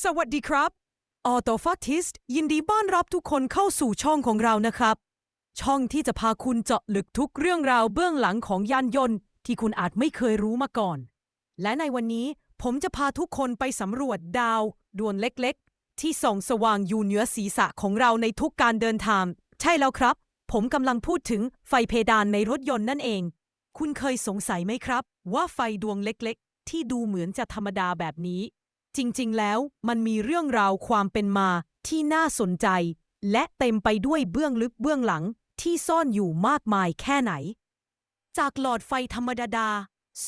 สวัสดีครับ ออโตฟ a ติสยินดีต้อนรับทุกคนเข้าสู่ช่องของเรานะครับ ช่องที่จะพาคุณเจาะลึกทุกเรื่องราวเบื้องหลังของยานยนต์ ที่คุณอาจไม่เคยรู้มาก่อน และในวันนี้ผมจะพาทุกคนไปสำรวจดาวดวงเล็กๆ ที่ส่องสว่างอยู่เหนือศีรษะของเราในทุกการเดินทาง ใช่แล้วครับ ผมกำลังพูดถึงไฟเพดานในรถยนต์นั่นเอง คุณเคยสงสัยไหมครับ ว่าไฟดวงเล็กๆ ที่ดูเหมือนจะธรรมดาแบบนี้ จริงๆ แล้วมันมีเรื่องราวความเป็นมาที่น่าสนใจ และเต็มไปด้วยเบื้องลึกเบื้องหลังที่ซ่อนอยู่มากมายแค่ไหน จากหลอดไฟธรรมดา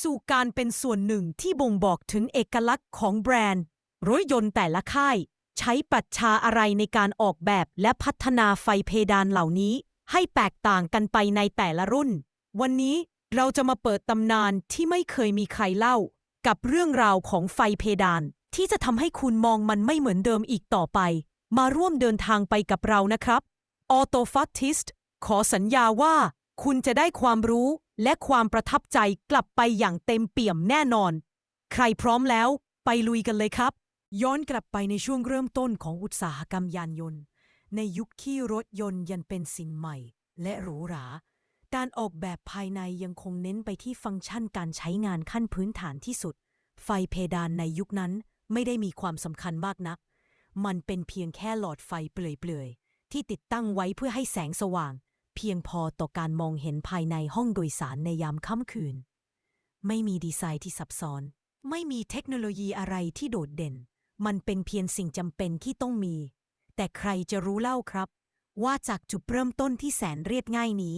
สู่การเป็นส่วนหนึ่งที่บ่งบอกถึงเอกลักษณ์ของแบรนด์รถยนต์แต่ละค่าย ใช้ปัจชาอะไรในการออกแบบและพัฒนาไฟเพดานเหล่านี้ ให้แตกต่างกันไปในแต่ละรุ่น วันนี้เราจะมาเปิดตำนานที่ไม่เคยมีใครเล่า กับเรื่องราวของไฟเพดาน ที่จะทำให้คุณมองมันไม่เหมือนเดิมอีกต่อไป มาร่วมเดินทางไปกับเรานะครับออโตฟ a ติสต์ขอสัญญาว่า คุณจะได้ความรู้และความประทับใจกลับไปอย่างเต็มเปี่ยมแน่นอน ใครพร้อมแล้ว ไปลุยกันเลยครับ ย้อนกลับไปในช่วงเริ่มต้นของอุตสาหกรรมยานยนต์ ในยุคที่รถยนต์ยังเป็นสิ่งใหม่ และหรูหรา การออกแบบภายในยังคงเน้นไปที่ฟังก์ชันการใช้งานขั้นพื้นฐานที่สุด ไฟเพดานในยุคนั้น ไม่ได้มีความสำคัญมากนัก มันเป็นเพียงแค่หลอดไฟเปลือยๆ ที่ติดตั้งไว้เพื่อให้แสงสว่าง เพียงพอต่อการมองเห็นภายในห้องโดยสารในยามค่ำคืน ไม่มีดีไซน์ที่ซับซ้อน ไม่มีเทคโนโลยีอะไรที่โดดเด่น มันเป็นเพียงสิ่งจำเป็นที่ต้องมี แต่ใครจะรู้เล่าครับ ว่าจากจุดเริ่มต้นที่แสนเรียบง่ายนี้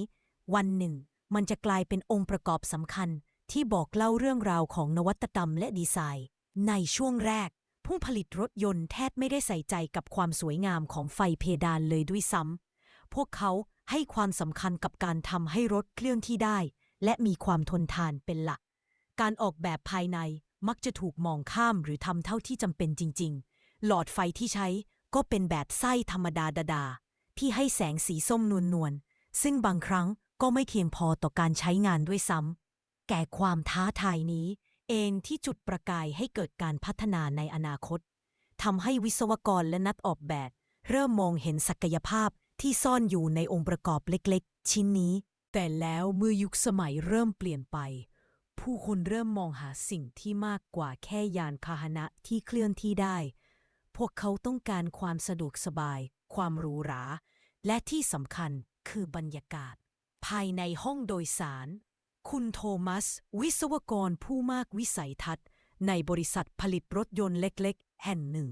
วันหนึ่ง มันจะกลายเป็นองค์ประกอบสำคัญที่บอกเล่าเรื่องราวของนวัตกรรมและดีไซน์ ในช่วงแรก ผู้ผลิตรถยนต์แทบไม่ได้ใส่ใจกับความสวยงามของไฟเพดานเลยด้วยซ้ำพวกเขาให้ความสำคัญกับการทำให้รถเคลื่อนที่ได้ และมีความทนทานเป็นหลัก การออกแบบภายในมักจะถูกมองข้ามหรือทำเท่าที่จำเป็นจริง ๆ หลอดไฟที่ใช้ก็เป็นแบบไส้ธรรมดาดาๆที่ให้แสงสีส้มนวลๆ ซึ่งบางครั้งก็ไม่เพียงพอต่อการใช้งานด้วยซ้ำ แก่ความท้าทายนี้ เองที่จุดประกายให้เกิดการพัฒนาในอนาคตทำให้วิศวกรและนักออกแบบ เริ่มมองเห็นศักยภาพที่ซ่อนอยู่ในองค์ประกอบเล็กๆ ชิ้นนี้ แต่แล้วเมื่อยุคสมัยเริ่มเปลี่ยนไป ผู้คนเริ่มมองหาสิ่งที่มากกว่าแค่ยานพาหนะที่เคลื่อนที่ได้ พวกเขาต้องการความสะดวกสบาย ความหรูหรา และที่สำคัญคือบรรยากาศ ภายในห้องโดยสาร คุณโทมัส วิศวกรผู้มากวิสัยทัศน์ ในบริษัทผลิตรถยนต์เล็กๆ แห่งหนึ่ง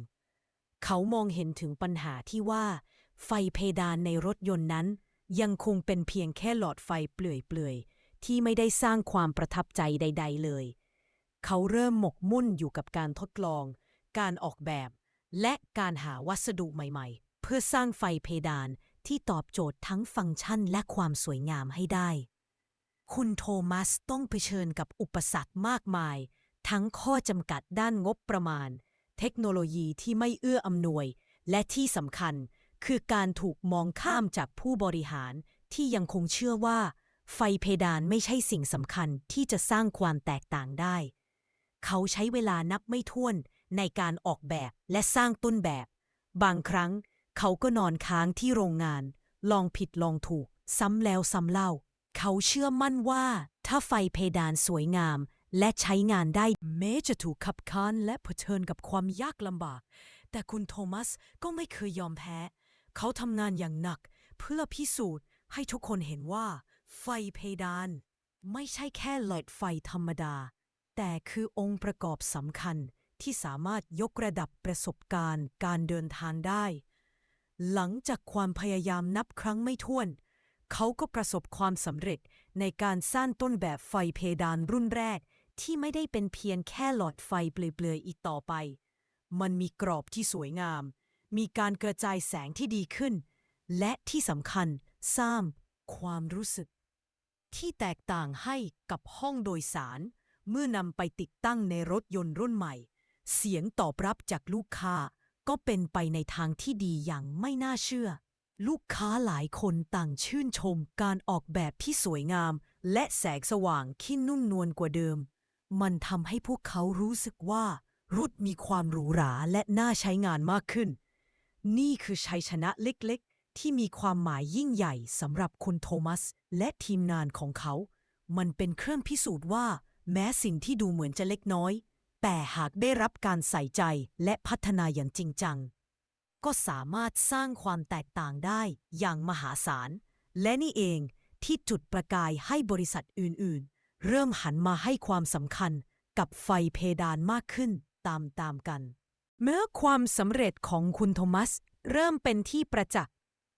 เขามองเห็นถึงปัญหาที่ว่า ไฟเพดานในรถยนต์นั้น ยังคงเป็นเพียงแค่หลอดไฟเปลื่อยๆ ที่ไม่ได้สร้างความประทับใจใด ๆ เลย เขาเริ่มหมกมุ่นอยู่กับการทดลอง การออกแบบ และการหาวัสดุใหม่ๆ เพื่อสร้างไฟเพดานที่ตอบโจทย์ทั้งฟังก์ชันและความสวยงามให้ได้ คุณโทมัสต้องเผชิญกับอุปสรรคมากมาย ทั้งข้อจำกัดด้านงบประมาณ เทคโนโลยีที่ไม่เอื้ออำนวย และที่สำคัญคือการถูกมองข้ามจากผู้บริหารที่ยังคงเชื่อว่า ไฟเพดานไม่ใช่สิ่งสำคัญที่จะสร้างความแตกต่างได้ เขาใช้เวลานับไม่ถ้วนในการออกแบบและสร้างต้นแบบ บางครั้งเขาก็นอนค้างที่โรงงาน ลองผิดลองถูก ซ้ำแล้วซ้ำเล่า เขาเชื่อมั่นว่า ถ้าไฟเพดานสวยงาม และใช้งานได้แม้จะถูกขับค้านและเผชิญกับความยากลำบาก แต่คุณโทมัสก็ไม่เคยยอมแพ้ เขาทำงานอย่างหนัก เพื่อพิสูจน์ให้ทุกคนเห็นว่า ไฟเพดาน ไม่ใช่แค่หลอดไฟธรรมดา แต่คือองค์ประกอบสำคัญที่สามารถยกระดับประสบการณ์ การเดินทางได้ หลังจากความพยายามนับครั้งไม่ถ้วน เขาก็ประสบความสำเร็จในการสร้างต้นแบบไฟเพดานรุ่นแรก ที่ไม่ได้เป็นเพียงแค่หลอดไฟเปลือยๆอีกต่อไป มันมีกรอบที่สวยงาม มีการกระจายแสงที่ดีขึ้น และที่สำคัญสร้างความรู้สึก ที่แตกต่างให้กับห้องโดยสาร เมื่อนำไปติดตั้งในรถยนต์รุ่นใหม่ เสียงตอบรับจากลูกค้าก็เป็นไปในทางที่ดีอย่างไม่น่าเชื่อ ลูกค้าหลายคนต่างชื่นชมการออกแบบที่สวยงาม และแสงสว่างที่นุ่มนวลกว่าเดิม มันทำให้พวกเขารู้สึกว่า รถมีความหรูหราและน่าใช้งานมากขึ้น นี่คือชัยชนะเล็กๆ ที่มีความหมายยิ่งใหญ่สำหรับคุณโทมัส และทีมงานของเขา มันเป็นเครื่องพิสูจน์ว่า แม้สิ่งที่ดูเหมือนจะเล็กน้อย แต่หากได้รับการใส่ใจและพัฒนาอย่างจริงจัง ก็สามารถสร้างความแตกต่างได้อย่างมหาศาล และนี่เองที่จุดประกายให้บริษัทอื่นๆ เริ่มหันมาให้ความสำคัญกับไฟเพดานมากขึ้นตามๆกัน เมื่อความสำเร็จของคุณโทมัส เริ่มเป็นที่ประจักษ์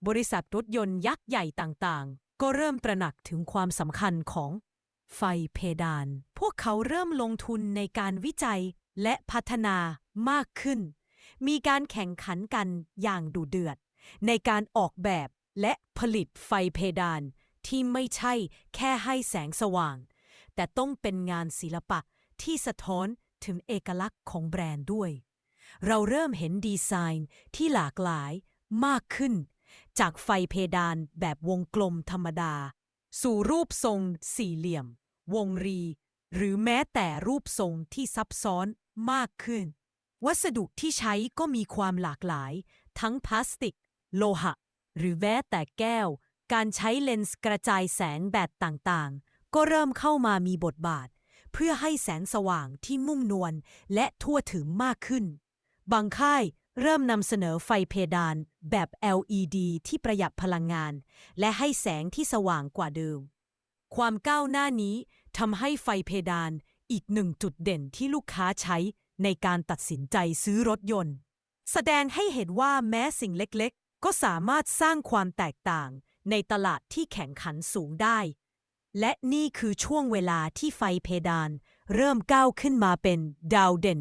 บริษัทรถยนต์ยักษ์ใหญ่ต่างๆ ก็เริ่มตระหนักถึงความสำคัญของไฟเพดาน พวกเขาเริ่มลงทุนในการวิจัยและพัฒนามากขึ้น มีการแข่งขันกันอย่างดุเดือด ในการออกแบบและผลิตไฟเพดานที่ไม่ใช่แค่ให้แสงสว่าง แต่ต้องเป็นงานศิลปะที่สะท้อนถึงเอกลักษณ์ของแบรนด์ด้วย เราเริ่มเห็นดีไซน์ที่หลากหลายมากขึ้น จากไฟเพดานแบบวงกลมธรรมดา สู่รูปทรงสี่เหลี่ยม วงรี หรือแม้แต่รูปทรงที่ซับซ้อนมากขึ้น วัสดุที่ใช้ก็มีความหลากหลาย ทั้งพลาสติก โลหะ หรือแม้แต่แก้ว การใช้เลนส์กระจายแสงแบบต่างๆ ก็เริ่มเข้ามามีบทบาท เพื่อให้แสงสว่างที่มุ่งนวลและทั่วถึงมากขึ้น บางค่ายเริ่มนำเสนอไฟเพดานแบบ LED ที่ประหยัดพลังงาน และให้แสงที่สว่างกว่าเดิม ความก้าวหน้านี้ทำให้ไฟเพดานอีกหนึ่งจุดเด่นที่ลูกค้าใช้ ในการตัดสินใจซื้อรถยนต์ แสดงให้เห็นว่าแม้สิ่งเล็กๆ ก็สามารถสร้างความแตกต่างในตลาดที่แข่งขันสูงได้ และนี่คือช่วงเวลาที่ไฟเพดาน เริ่มก้าวขึ้นมาเป็นดาวเด่น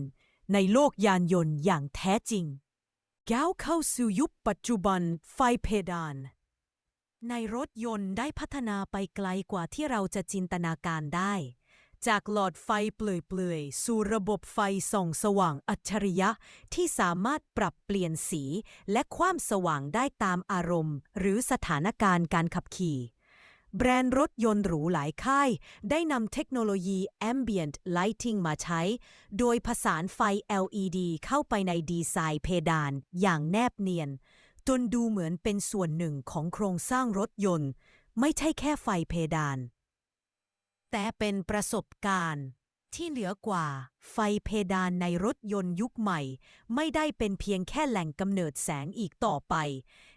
ในโลกยานยนต์อย่างแท้จริงก้าวเข้าสู่ยุคปัจจุบันไฟเพดาน ในรถยนต์ได้พัฒนาไปไกลกว่าที่เราจะจินตนาการได้ จากหลอดไฟเปลือยๆ สู่ระบบไฟส่องสว่างอัจฉริยะที่สามารถปรับเปลี่ยนสีและความสว่างได้ตามอารมณ์ หรือสถานการณ์การขับขี่ แบรนด์รถยนต์หรูหลายค่าย ได้นำเทคโนโลยี Ambient Lighting มาใช้ โดยผสานไฟ LED เข้าไปในดีไซน์เพดานอย่างแนบเนียน จนดูเหมือนเป็นส่วนหนึ่งของโครงสร้างรถยนต์ ไม่ใช่แค่ไฟเพดาน แต่เป็นประสบการณ์ที่เหลือกว่า ไฟเพดานในรถยนต์ยุคใหม่ ไม่ได้เป็นเพียงแค่แหล่งกำเนิดแสงอีกต่อไป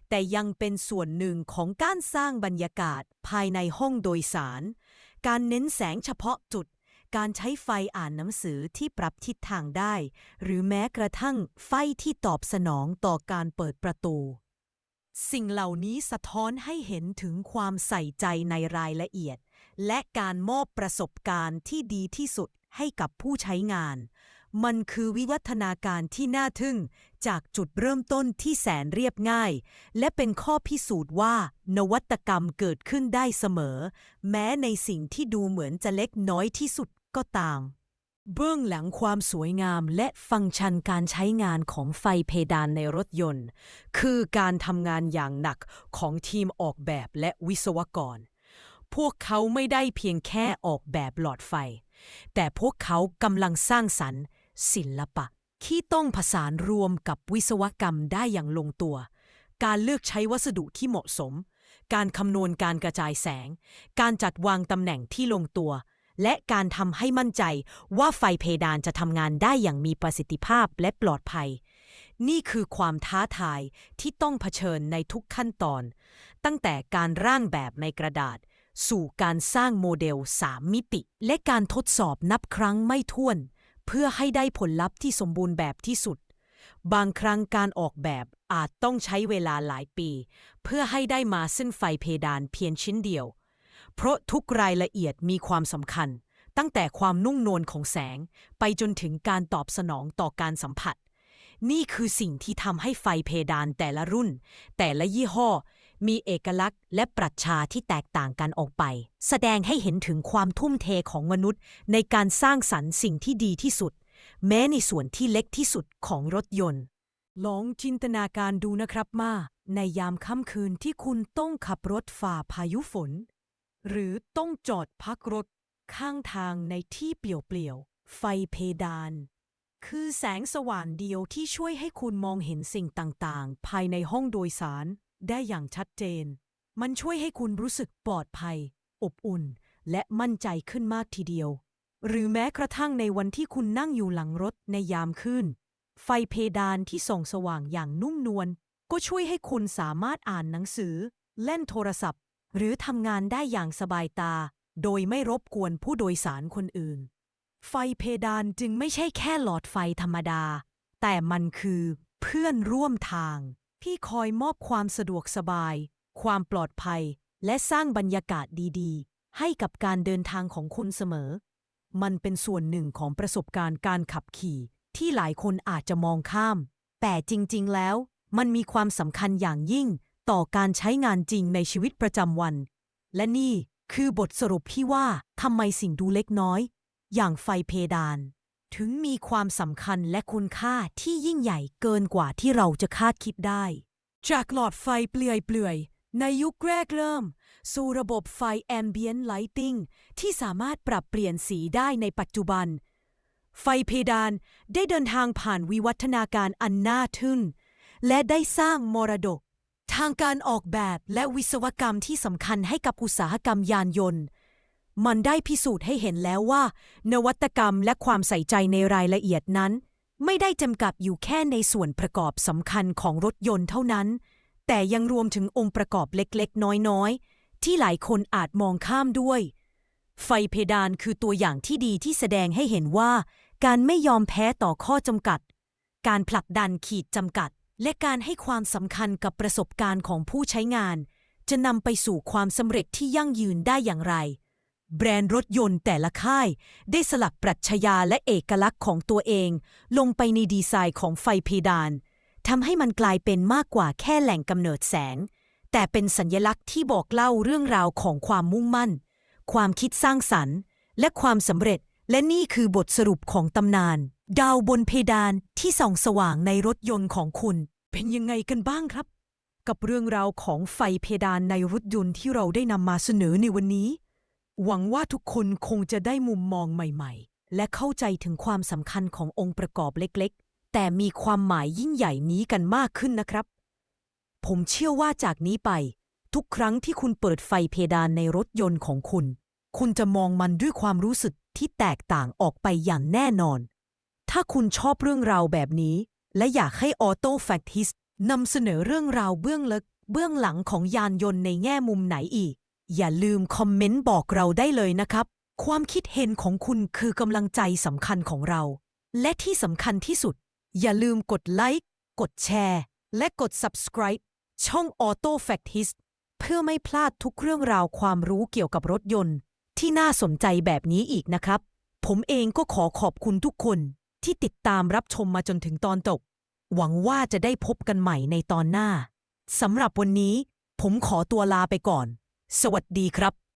แต่ยังเป็นส่วนหนึ่งของการสร้างบรรยากาศภายในห้องโดยสาร การเน้นแสงเฉพาะจุด การใช้ไฟอ่านหนังสือที่ปรับทิศทางได้ หรือแม้กระทั่งไฟที่ตอบสนองต่อการเปิดประตู สิ่งเหล่านี้สะท้อนให้เห็นถึงความใส่ใจในรายละเอียด และการมอบประสบการณ์ที่ดีที่สุดให้กับผู้ใช้งาน มันคือวิวัฒนาการที่น่าทึ่ง จากจุดเริ่มต้นที่แสนเรียบง่าย และเป็นข้อพิสูจน์ว่า นวัตกรรมเกิดขึ้นได้เสมอ แม้ในสิ่งที่ดูเหมือนจะเล็กน้อยที่สุดก็ตาม เบื้องหลังความสวยงามและฟังก์ชันการใช้งานของไฟเพดานในรถยนต์ คือการทำงานอย่างหนักของทีมออกแบบและวิศวกร พวกเขาไม่ได้เพียงแค่ออกแบบหลอดไฟ แต่พวกเขากำลังสร้างสรรค์ ศิลปะ ที่ต้องผสานรวมกับวิศวกรรมได้อย่างลงตัว การเลือกใช้วัสดุที่เหมาะสม การคำนวณการกระจายแสง การจัดวางตำแหน่งที่ลงตัว และการทำให้มั่นใจว่าไฟเพดานจะทำงานได้อย่างมีประสิทธิภาพและปลอดภัยนี่คือความท้าทายที่ต้องเผชิญในทุกขั้นตอน ตั้งแต่การร่างแบบในกระดาษ สู่การสร้างโมเดล 3 มิติ และการทดสอบนับครั้งไม่ถ้วน เพื่อให้ได้ผลลัพธ์ที่สมบูรณ์แบบที่สุด บางครั้งการออกแบบอาจต้องใช้เวลาหลายปี เพื่อให้ได้มาซึ่งไฟเพดานเพียงชิ้นเดียว เพราะทุกรายละเอียดมีความสำคัญ ตั้งแต่ความนุ่มนวลของแสง ไปจนถึงการตอบสนองต่อการสัมผัส นี่คือสิ่งที่ทำให้ไฟเพดานแต่ละรุ่น แต่ละยี่ห้อ มีเอกลักษณ์และปรัชญาที่แตกต่างกันออกไป แสดงให้เห็นถึงความทุ่มเทของมนุษย์ ในการสร้างสรรค์สิ่งที่ดีที่สุด แม้ในส่วนที่เล็กที่สุดของรถยนต์ ลองจินตนาการดูนะครับมาในยามค่ำคืนที่คุณต้องขับรถฝ่าพายุฝน หรือต้องจอดพักรถข้างทางในที่เปลี่ยวๆไฟเพดาน คือแสงสว่างเดียวที่ช่วยให้คุณมองเห็นสิ่งต่างๆ ภายในห้องโดยสาร ได้อย่างชัดเจน มันช่วยให้คุณรู้สึกปลอดภัย อบอุ่น และมั่นใจขึ้นมากทีเดียว หรือแม้กระทั่งในวันที่คุณนั่งอยู่หลังรถในยามคืนไฟเพดานที่ส่องสว่างอย่างนุ่มนวลก็ช่วยให้คุณสามารถอ่านหนังสือ เล่นโทรศัพท์ หรือทำงานได้อย่างสบายตา โดยไม่รบกวนผู้โดยสารคนอื่น ไฟเพดานจึงไม่ใช่แค่หลอดไฟธรรมดา แต่มันคือเพื่อนร่วมทาง ที่คอยมอบความสะดวกสบาย ความปลอดภัย และสร้างบรรยากาศดีๆ ให้กับการเดินทางของคุณเสมอ มันเป็นส่วนหนึ่งของประสบการณ์การขับขี่ที่หลายคนอาจจะมองข้าม แต่จริงๆ แล้ว มันมีความสำคัญอย่างยิ่งต่อการใช้งานจริงในชีวิตประจำวัน และนี่คือบทสรุปที่ว่าทำไมสิ่งดูเล็กน้อย อย่างไฟเพดาน ถึงมีความสำคัญและคุณค่าที่ยิ่งใหญ่เกินกว่าที่เราจะคาดคิดได้ จากหลอดไฟเปลื่อยในยุคแรกเริ่ม สู่ระบบไฟ Ambient Lighting ที่สามารถปรับเปลี่ยนสีได้ในปัจจุบัน ไฟเพดานได้เดินทางผ่านวิวัฒนาการอันน่าทึ่ง และได้สร้างมรดก ทางการออกแบบและวิศวกรรมที่สำคัญให้กับอุตสาหกรรมยานยนต์ มันได้พิสูจน์ให้เห็นแล้วว่า นวัตกรรมและความใส่ใจในรายละเอียดนั้น ไม่ได้จำกัดอยู่แค่ในส่วนประกอบสำคัญของรถยนต์เท่านั้น แต่ยังรวมถึงองค์ประกอบเล็กๆ น้อยๆ ที่หลายคนอาจมองข้ามด้วย ไฟเพดานคือตัวอย่างที่ดีที่แสดงให้เห็นว่า การไม่ยอมแพ้ต่อข้อจำกัด การผลักดันขีดจำกัด และการให้ความสำคัญกับประสบการณ์ของผู้ใช้งาน จะนำไปสู่ความสำเร็จที่ยั่งยืนได้อย่างไร แบรนด์รถยนต์แต่ละค่าย ได้สลักปรัชญาและเอกลักษณ์ของตัวเอง ลงไปในดีไซน์ของไฟเพดานทำให้มันกลายเป็นมากกว่าแค่แหล่งกำเนิดแสง แต่เป็นสัญลักษณ์ที่บอกเล่าเรื่องราวของความมุ่งมั่น ความคิดสร้างสรรค์ และความสำเร็จ และนี่คือบทสรุปของตำนาน ดาวบนเพดานที่ส่องสว่างในรถยนต์ของคุณ เป็นยังไงกันบ้างครับ กับเรื่องราวของไฟเพดานในรถยนต์ที่เราได้นำมาเสนอในวันนี้ หวังว่าทุกคนคงจะได้มุมมองใหม่ ๆ และเข้าใจถึงความสำคัญขององค์ประกอบเล็กๆ แต่มีความหมายยิ่งใหญ่นี้กันมากขึ้นนะครับ ผมเชื่อว่าจากนี้ไป ทุกครั้งที่คุณเปิดไฟเพดานในรถยนต์ของคุณ คุณจะมองมันด้วยความรู้สึกที่แตกต่างออกไปอย่างแน่นอน ถ้าคุณชอบเรื่องราวแบบนี้ และอยากให้ออโต้แฟกทิสนำเสนอเรื่องราวเบื้องลึกเบื้องหลังของยานยนต์ในแง่มุมไหนอีก อย่าลืมคอมเมนต์บอกเราได้เลยนะครับ ความคิดเห็นของคุณคือกำลังใจสำคัญของเรา และที่สำคัญที่สุด อย่าลืมกดไลค์กดแชร์ และกด subscribe ช่อง Auto Factist เพื่อไม่พลาดทุกเรื่องราวความรู้เกี่ยวกับรถยนต์ ที่น่าสนใจแบบนี้อีกนะครับ ผมเองก็ขอขอบคุณทุกคนที่ติดตามรับชมมาจนถึงตอนจบหวังว่าจะได้พบกันใหม่ในตอนหน้าสำหรับวันนี้ ผมขอตัวลาไปก่อน สวัสดีครับ